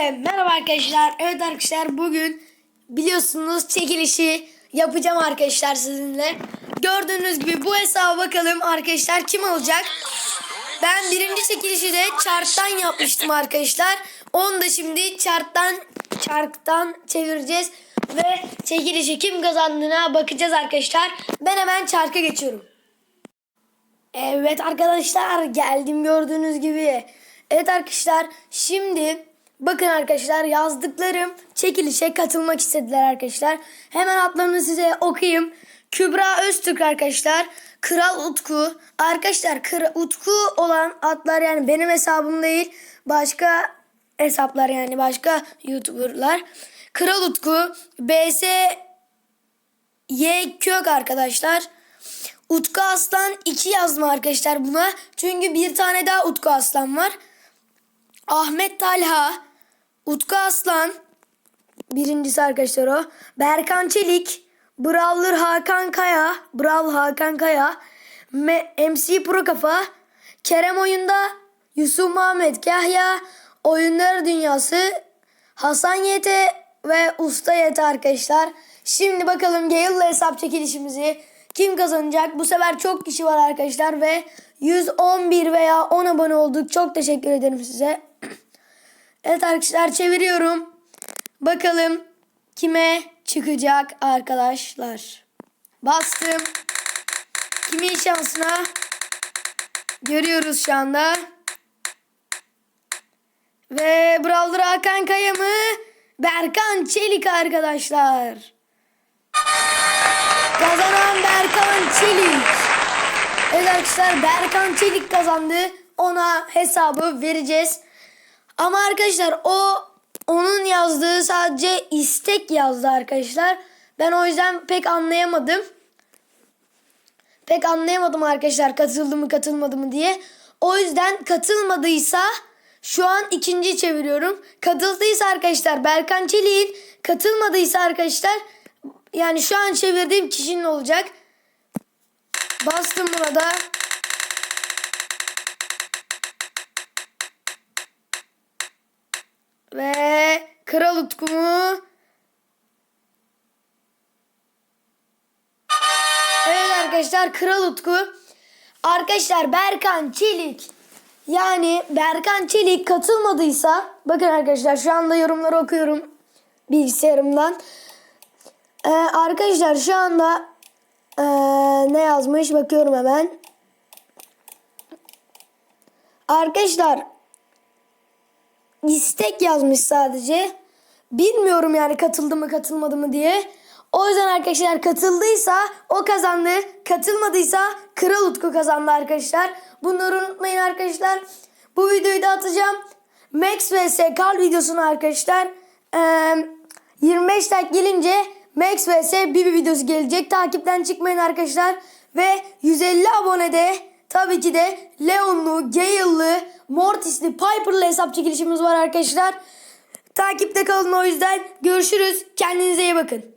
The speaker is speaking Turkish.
arkadaşlar. Evet arkadaşlar bugün biliyorsunuz çekilişi yapacağım arkadaşlar sizinle. Gördüğünüz gibi bu hesaba bakalım arkadaşlar kim alacak? Ben birinci çekilişi de çarktan yapmıştım arkadaşlar. Onu da şimdi çarktan çarktan çevireceğiz ve çekilişi kim kazandığına bakacağız arkadaşlar. Ben hemen çarka geçiyorum. Evet arkadaşlar geldim gördüğünüz gibi. Evet arkadaşlar şimdi bakın arkadaşlar yazdıklarım çekilişe katılmak istediler arkadaşlar. Hemen adlarını size okuyayım. Kübra Öztürk arkadaşlar. Kral Utku. Arkadaşlar Kral Utku olan adlar yani benim hesabım değil. Başka hesaplar yani başka YouTuber'lar. Kral Utku. BS Y Kök arkadaşlar. Utku Aslan 2 yazdım arkadaşlar buna. Çünkü bir tane daha Utku Aslan var. Ahmet Talha, Utku Aslan, birincisi arkadaşlar o. Berkan Çelik, Brawler Hakan Kaya, Brawl Hakan Kaya, MC Pro Kafa, Kerem Oyunda, Yusuf Muhammed Kahya, Oyunlar Dünyası, Hasan Yete ve Usta Yete arkadaşlar. Şimdi bakalım Gale'la hesap çekilişimizi kim kazanacak? Bu sefer çok kişi var arkadaşlar ve 111 veya 10 abone olduk. Çok teşekkür ederim size. Evet arkadaşlar çeviriyorum. Bakalım kime çıkacak arkadaşlar. Bastım. Kimin şansına? Görüyoruz şu anda. Ve Brawler Hakan Kaya mı? Berkan Çelik arkadaşlar. Kazanan Berkan Çelik. Evet arkadaşlar Berkan Çelik kazandı. Ona hesabı vereceğiz. Ama arkadaşlar o onun yazdığı sadece istek yazdı arkadaşlar. Ben o yüzden pek anlayamadım. Pek anlayamadım arkadaşlar katıldı mı katılmadı mı diye. O yüzden katılmadıysa şu an ikinci çeviriyorum. Katıldıysa arkadaşlar Berkan Çelik'in katılmadıysa arkadaşlar yani şu an çevirdiğim kişinin olacak. Bastım buna da. Ve Kral Utku'mu Evet arkadaşlar Kral Utku. Arkadaşlar Berkan Çelik. Yani Berkan Çelik katılmadıysa bakın arkadaşlar şu anda yorumları okuyorum bilgisayarımdan. Ee, arkadaşlar şu anda ee, ne yazmış bakıyorum hemen. Arkadaşlar istek yazmış sadece. Bilmiyorum yani katıldı mı katılmadı mı diye. O yüzden arkadaşlar katıldıysa o kazandı. Katılmadıysa Kral Utku kazandı arkadaşlar. Bunları unutmayın arkadaşlar. Bu videoyu da atacağım. Max vs Carl videosunu arkadaşlar. Ee, 25 like gelince Max vs Bibi videosu gelecek. Takipten çıkmayın arkadaşlar. Ve 150 abonede tabii ki de Leon'lu, Gale'lı, Mortis'li, Piper'lı hesap çekilişimiz var arkadaşlar. Takipte kalın o yüzden. Görüşürüz. Kendinize iyi bakın.